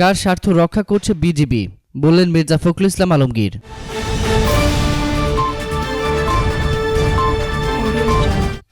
কার স্বার্থ রক্ষা করছে বিজিবি? বললেন মির্জা ফখরুল ইসলাম আলমগীর।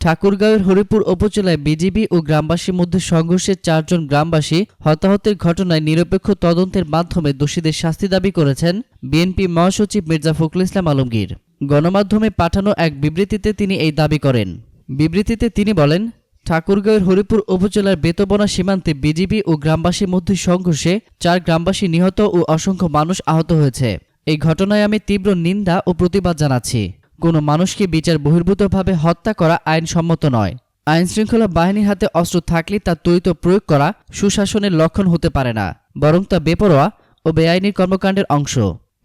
ঠাকুরগাঁওয়ের হরিপুর উপজেলায় বিজিবি ও গ্রামবাসীর মধ্যে সংঘর্ষে চারজন গ্রামবাসী হতাহতের ঘটনায় নিরপেক্ষ তদন্তের মাধ্যমে দোষীদের শাস্তি দাবি করেছেন বিএনপি মহাসচিব মির্জা ফখরুল ইসলাম আলমগীর। গণমাধ্যমে পাঠানো এক বিবৃতিতে তিনি এই দাবি করেন। বিবৃতিতে তিনি বলেন ঠাকুরগাঁওয়ের হরিপুর উপজেলার বেতবনা সীমান্তে বিজিবি ও গ্রামবাসীর মধ্যে সংঘর্ষে চার গ্রামবাসী নিহত ও অসংখ্য মানুষ আহত হয়েছে। এই ঘটনায় আমি তীব্র নিন্দা ও প্রতিবাদ জানাচ্ছি। কোনো মানুষকে বিচার বহির্ভূতভাবে হত্যা করা আইনসম্মত নয়। আইন শৃঙ্খলা বাহিনীর হাতে অস্ত্র থাকলে তা ত্বরিত প্রয়োগ করা সুশাসনের লক্ষণ হতে পারে না, বরং তা বেপরোয়া ও বেআইনি কর্মকাণ্ডের অংশ।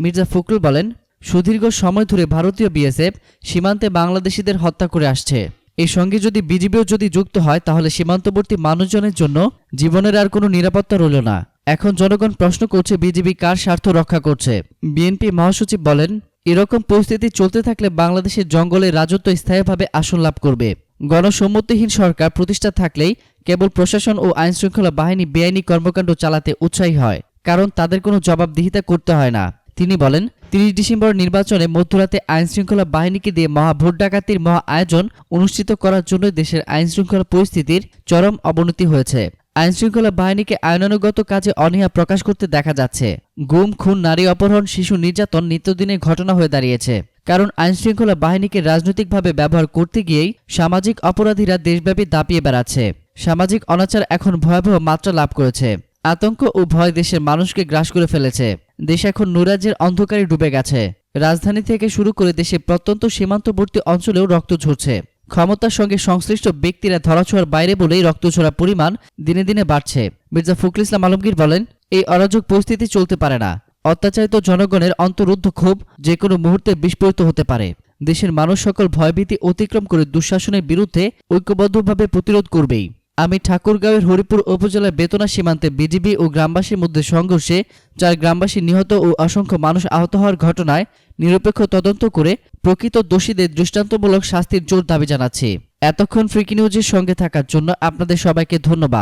মির্জা ফখরুল বলেন, সুদীর্ঘ সময় ধরে ভারতীয় বিএসএফ সীমান্তে বাংলাদেশিদের হত্যা করে আসছে। এই সঙ্গে যদি বিজিবিও যদি যুক্ত হয়, তাহলে সীমান্তবর্তী মানুষজনের জন্য জীবনের আর কোনো নিরাপত্তা রইল না। এখন জনগণ প্রশ্ন করছে, বিজিবি কার স্বার্থ রক্ষা করছে? বিএনপি মহাসচিব বলেন, এরকম পরিস্থিতি চলতে থাকলে বাংলাদেশের জঙ্গলে রাজত্ব স্থায়ীভাবে আসন লাভ করবে। গণসম্মতিহীন সরকার প্রতিষ্ঠা থাকলেই কেবল প্রশাসন ও আইনশৃঙ্খলা বাহিনী বেআইনি কর্মকাণ্ড চালাতে উৎসাহী হয়, কারণ তাদের কোনো জবাবদিহিতা করতে হয় না। তিনি বলেন, তিরিশ ডিসেম্বর নির্বাচনে মধ্যরাতে আইনশৃঙ্খলা বাহিনীকে দিয়ে মহা ভোট ডাকাতির মহা আয়োজন অনুষ্ঠিত করার জন্য দেশের আইনশৃঙ্খলা পরিস্থিতির চরম অবনতি হয়েছে। আইনশৃঙ্খলা বাহিনীকে আইনানুগত কাজে অনীহা প্রকাশ করতে দেখা যাচ্ছে। গুম, খুন, নারী অপহরণ, শিশু নির্যাতন নিত্যদিনের ঘটনা হয়ে দাঁড়িয়েছে। কারণ আইনশৃঙ্খলা বাহিনীকে রাজনৈতিকভাবে ব্যবহার করতে গিয়েই সামাজিক অপরাধীরা দেশব্যাপী দাপিয়ে বেড়াচ্ছে। সামাজিক অনাচার এখন ভয়াবহ মাত্রা লাভ করেছে। আতঙ্ক ও ভয় দেশের মানুষকে গ্রাস করে ফেলেছে। দেশ এখন নৈরাজ্যের অন্ধকারে ডুবে গেছে। রাজধানী থেকে শুরু করে দেশের প্রত্যন্ত সীমান্তবর্তী অঞ্চলেও রক্ত ঝরছে। ক্ষমতার সঙ্গে সংশ্লিষ্ট ব্যক্তিরা ধরাছোঁয়ার বাইরে বলেই রক্ত ঝরার পরিমাণ দিনে দিনে বাড়ছে। মির্জা ফখরুল ইসলাম আলমগীর বলেন, এই অরাজক পরিস্থিতি চলতে পারে না। অত্যাচারিত জনগণের অন্তরুদ্ধ ক্ষোভ যে কোনো মুহূর্তে বিস্ফোরিত হতে পারে। দেশের মানুষ সকল ভয়ভীতি অতিক্রম করে দুঃশাসনের বিরুদ্ধে ঐক্যবদ্ধভাবে প্রতিরোধ করবেই। আমি ঠাকুরগাঁওয়ের হরিপুর উপজেলার বেতনা সীমান্তে বিজিবি ও গ্রামবাসীর মধ্যে সংঘর্ষে চার গ্রামবাসী নিহত ও অসংখ্য মানুষ আহত হওয়ার ঘটনায় নিরপেক্ষ তদন্ত করে প্রকৃত দোষীদের দৃষ্টান্তমূলক শাস্তির জোর দাবি জানাচ্ছি। এতক্ষণ ফ্রিকি নিউজের সঙ্গে থাকার জন্য আপনাদের সবাইকে ধন্যবাদ।